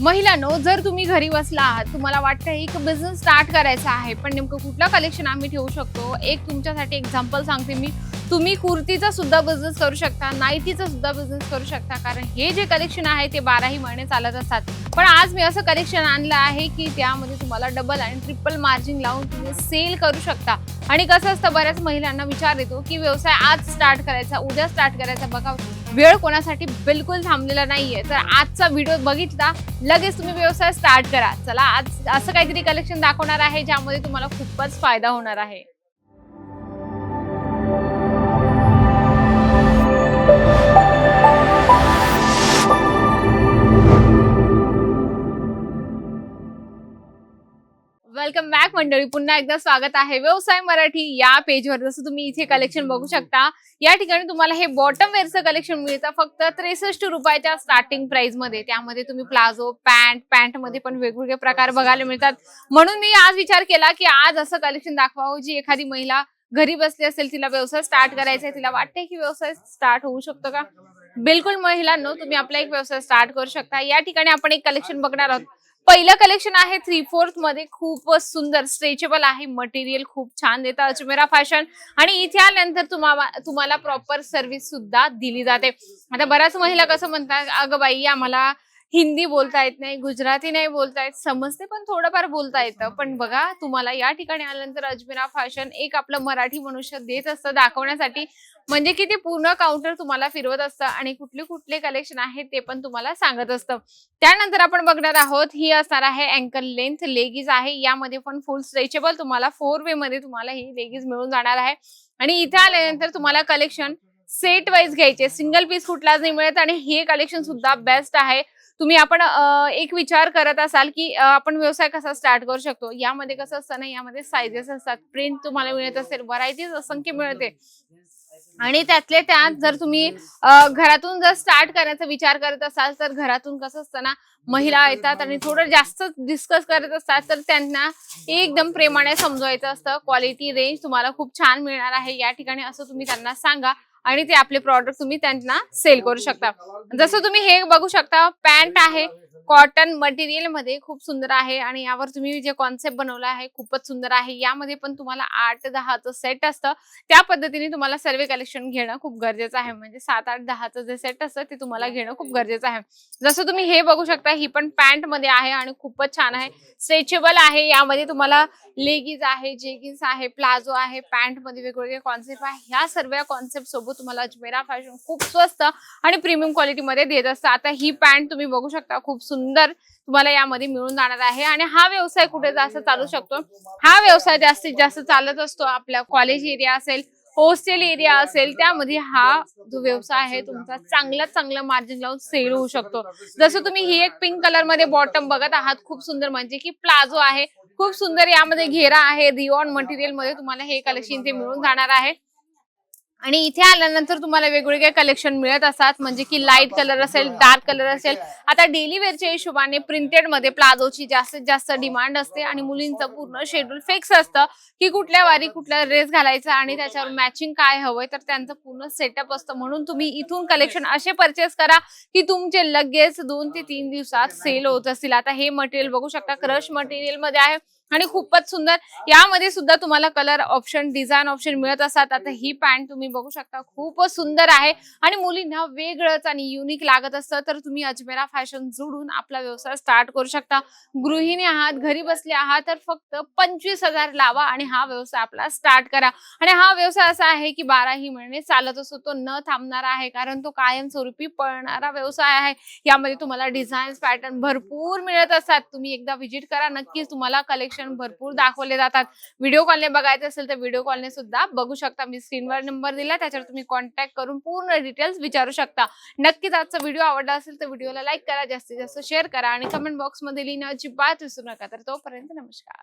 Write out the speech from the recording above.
महिलांनो जर तुम्ही घरी बसला आहात तुम्हाला वाटतं एक बिझनेस स्टार्ट करायचा आहे पण नेमकं कुठलं कलेक्शन आम्ही ठेवू शकतो? एक तुमच्यासाठी एक्झाम्पल सांगते मी. तुम्ही कुर्तीचा सुद्धा बिझनेस करू शकता नाईटीचा सुद्धा बिझनेस करू शकता कारण हे जे कलेक्शन आहे ते बाराही महिने चालत असतात. पण आज मी असं कलेक्शन आणलं आहे की त्यामध्ये तुम्हाला डबल आणि ट्रिपल मार्जिन लावून तुम्ही सेल करू शकता. आणि कसं असतं बऱ्याच महिलांना विचार येतो की व्यवसाय आज स्टार्ट करायचा उद्या स्टार्ट करायचा. बघा वेळ कोणासाठी बिलकुल थांबलेला नाहीये. तर आजचा व्हिडिओ बघितला लगेच तुम्ही व्यवसाय स्टार्ट करा. चला आज असं काहीतरी कलेक्शन दाखवणार आहे ज्यामध्ये तुम्हाला खूपच फायदा होणार आहे. वेलकम बॅक मंडळी. पुन्हा एकदा स्वागत आहे व्यवसाय मराठी या पेजवर. जसं तुम्ही इथे कलेक्शन बघू शकता या ठिकाणी तुम्हाला हे बॉटम वेअरचं कलेक्शन मिळतं. फक्त त्रेसष्ट रुपयाच्या स्टार्टिंग प्राइसमध्ये. त्यामध्ये तुम्ही प्लाझो पॅन्ट पॅन्टमध्ये पण वेगवेगळे प्रकार बघायला मिळतात. म्हणून मी आज विचार केला की आज असं कलेक्शन दाखवावं जी एखादी महिला घरी बसली असेल तिला व्यवसाय स्टार्ट करायचा आहे तिला वाटते की व्यवसाय स्टार्ट होऊ शकतो का? बिलकुल महिलांनो तुम्ही आपला एक व्यवसाय स्टार्ट करू शकता. या ठिकाणी आपण एक कलेक्शन बघणार आहोत. पहिलं कलेक्शन आहे थ्री फोर्थमध्ये. खूपच सुंदर स्ट्रेचेबल आहे. मटेरियल खूप छान देतं. अजमेरा फॅशन आणि इथे आल्यानंतर तुम्हाला तुम्हाला प्रॉपर सर्व्हिस सुद्धा दिली जाते. आता बऱ्याच महिला कसं म्हणतात अगं बाई आम्हाला हिंदी बोलता येत नाही गुजराती नाही बोलता येत समजते पण थोडंफार बोलता येतं. पण बघा तुम्हाला या ठिकाणी आल्यानंतर अजमेरा फॅशन एक आपलं मराठी मनुष्य देत असतं दाखवण्यासाठी. म्हणजे की ते पूर्ण काउंटर तुम्हाला फिरवत असतं आणि कुठले कुठले कलेक्शन आहे ते पण तुम्हाला सांगत असतं. त्यानंतर आपण बघणार आहोत ही असणार आहे अँकल लेंथ लेगीज आहे. यामध्ये पण फुल स्ट्रेचेबल तुम्हाला फोर वे मध्ये तुम्हाला ही लेगीज मिळून जाणार आहे. आणि इथे आल्यानंतर तुम्हाला कलेक्शन सेट वाईज घ्यायचे. सिंगल पीस कुठलाच नाही मिळत आणि हे कलेक्शन सुद्धा बेस्ट आहे. तुम्ही आपण एक विचार करत असाल की आपण व्यवसाय कसा स्टार्ट करू शकतो? यामध्ये कसं असतं ना यामध्ये सायझेस असतात. प्रिंट तुम्हाला मिळत असेल व्हरायटीज असंख्य मिळते. आणि त्यातले त्यात जर तुम्ही घरातून जर स्टार्ट करण्याचा विचार करत असाल तर घरातून कसं असतं ना महिला येतात आणि थोडं जास्त डिस्कस करत असतात तर त्यांना एकदम प्रेमाने समजवायचं असतं. क्वालिटी रेंज तुम्हाला खूप छान मिळणार आहे. या ठिकाणी असं तुम्ही त्यांना सांगा. आणि ते आपले प्रॉडक्ट तुम्ही त्यांना सेल करू शकता. जसं तुम्ही हे बघू शकता पॅन्ट आहे कॉटन मटेरियलमध्ये खूप सुंदर आहे आणि यावर तुम्ही जे कॉन्सेप्ट बनवला आहे खूपच सुंदर आहे. यामध्ये पण तुम्हाला आठ दहाचं सेट असतं. त्या पद्धतीने तुम्हाला सर्व कलेक्शन घेणं खूप गरजेचं आहे. म्हणजे सात आठ दहाचं जे सेट असतं ते तुम्हाला घेणं खूप गरजेचं आहे. जसं तुम्ही हे बघू शकता ही पण पॅन्टमध्ये आहे आणि खूपच छान आहे. स्ट्रेचेबल आहे. यामध्ये तुम्हाला लेगीज आहे जेगिन्स आहे प्लाझो आहे पॅन्टमध्ये वेगवेगळे कॉन्सेप्ट आहे. ह्या सर्व कॉन्सेप्ट सोबत तुम्हाला अजमेरा फॅशन खूप स्वस्त आणि प्रीमियम क्वालिटी मध्ये देत असतं. आता ही पॅन्ट तुम्ही बघू शकता खूप सुंदर तुम्हाला यामध्ये मिळून जाणार आहे. आणि हा व्यवसाय कुठे जास्त चालू शकतो? हा व्यवसाय जास्तीत जास्त चालत असतो. आपल्या कॉलेज एरिया असेल होस्टेल एरिया असेल त्यामध्ये हा जो व्यवसाय आहे तुमचा चांगला चांगला मार्जिन लावून सेल होऊ शकतो. जसं तुम्ही ही एक पिंक कलरमध्ये बॉटम बघत आहात खूप सुंदर म्हणजे की प्लाझो आहे. खूप सुंदर यामध्ये घेरा आहे. रिओन मटेरियलमध्ये तुम्हाला हे कलेक्शन ते मिळून जाणार आहे. आणि इथे आल्यानंतर तुम्हाला वेगवेगळे कलेक्शन मिळत असतात. म्हणजे की लाइट कलर असेल डार्क कलर असेल. आता डेली वेअरच्या हिशोबाने प्रिंटेडमध्ये प्लाझोची जास्तीत जास्त डिमांड असते आणि मुलींचं पूर्ण शेड्यूल फिक्स असतं की कुठल्या वारी कुठला ड्रेस घालायचा आणि त्याच्यावर मॅचिंग काय हवंय तर त्यांचं पूर्ण सेटअप असतं. म्हणून तुम्ही इथून कलेक्शन असे परचेस करा की तुमचे लगेच दोन ते तीन दिवसात सेल होत असतील. आता हे मटेरियल बघू शकता क्रश मटेरियलमध्ये आहे. आणि खूपच सुंदर. यामध्ये सुद्धा तुम्हाला कलर ऑप्शन डिझाईन ऑप्शन मिळत असतात. आता ही पॅन्ट तुम्ही बघू शकता खूपच सुंदर आहे. आणि मुलींना वेगळंच आणि युनिक लागत असतं. तर तुम्ही अजमेरा फॅशन जोडून आपला व्यवसाय स्टार्ट करू शकता. गृहिणी आहात घरी बसले आहात तर फक्त पंचवीस हजार लावा आणि हा व्यवसाय आपला स्टार्ट करा. आणि हा व्यवसाय असा आहे की बाराही महिने चालत असतो तो न थांबणारा आहे. कारण तो कायमस्वरूपी पळणारा व्यवसाय आहे. यामध्ये तुम्हाला डिझाईन्स पॅटर्न भरपूर मिळत असतात. तुम्ही एकदा व्हिजिट करा नक्कीच तुम्हाला कलेक्शन कलेक्शन भरपूर दाखवले जातात. व्हिडिओ कॉलने बघायचं असेल तर व्हिडिओ कॉलने सुद्धा बघू शकता. मी स्क्रीनवर नंबर दिला त्याच्यावर तुम्ही कॉन्टॅक्ट करून पूर्ण डिटेल्स विचारू शकता. नक्कीच आजचा व्हिडिओ आवडला असेल तर व्हिडिओला लाईक करा जास्तीत जास्त शेअर करा आणि कमेंट बॉक्समध्ये लिहिणं अजिबात विसरू नका. तर तोपर्यंत नमस्कार.